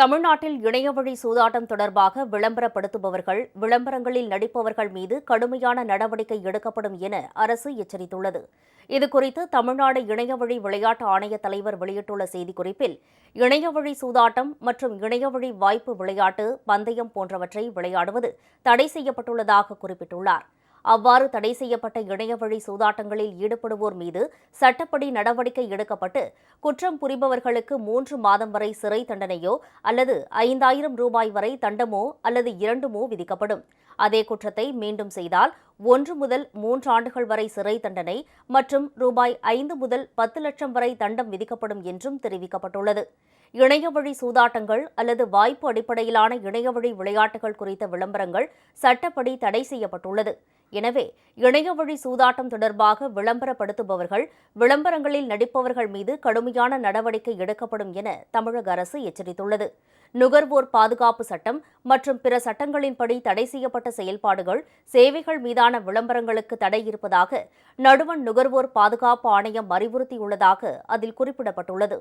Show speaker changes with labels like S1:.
S1: தமிழ்நாட்டில் இணையவழி சூதாட்டம் தொடர்பாக விளம்பரப்படுத்துபவர்கள் விளம்பரங்களில் நடிப்பவர்கள் மீது கடுமையான நடவடிக்கை எடுக்கப்படும் என அரசு எச்சரித்துள்ளது. இதுகுறித்து தமிழ்நாடு இணையவழி விளையாட்டு ஆணைய தலைவர் வெளியிட்டுள்ள செய்திக்குறிப்பில் இணையவழி சூதாட்டம் மற்றும் இணையவழி வாய்ப்பு விளையாட்டு பந்தயம் போன்றவற்றை விளையாடுவது தடை செய்யப்பட்டுள்ளதாக குறிப்பிட்டுள்ளார். அவ்வாறு தடை செய்யப்பட்ட இணையவழி சூதாட்டங்களில் ஈடுபடுவோர் மீது சட்டப்படி நடவடிக்கை எடுக்கப்பட்டு குற்றம் புரிபவர்களுக்கு மூன்று மாதம் வரை சிறை தண்டனையோ அல்லது ஐந்தாயிரம் ரூபாய் வரை தண்டமோ அல்லது இரண்டுமோ விதிக்கப்படும். அதே குற்றத்தை மீண்டும் செய்தால் ஒன்று முதல் மூன்று ஆண்டுகள் வரை சிறை தண்டனை மற்றும் ரூபாய் ஐந்து முதல் பத்து லட்சம் வரை தண்டம் விதிக்கப்படும் என்றும் தெரிவிக்கப்பட்டுள்ளது. இணையவழி சூதாட்டங்கள் அல்லது வாய்ப்பு அடிப்படையிலான இணையவழி விளையாட்டுகள் குறித்த விளம்பரங்கள் சட்டப்படி தடை செய்யப்பட்டுள்ளது. எனவே இணையவழி சூதாட்டம் தொடர்பாக விளம்பரப்படுத்துபவர்கள் விளம்பரங்களில் நடிப்பவர்கள் மீது கடுமையான நடவடிக்கை எடுக்கப்படும் என தமிழக அரசு எச்சரித்துள்ளது. நுகர்வோர் பாதுகாப்பு சட்டம் மற்றும் பிற சட்டங்களின்படி தடை செய்யப்பட்ட செயல்பாடுகள் சேவைகள் மீதான விளம்பரங்களுக்கு தடை இருப்பதாக நடுவண் நுகர்வோர் பாதுகாப்பு ஆணையம் அறிவுறுத்தியுள்ளதாக அதில் குறிப்பிடப்பட்டுள்ளது.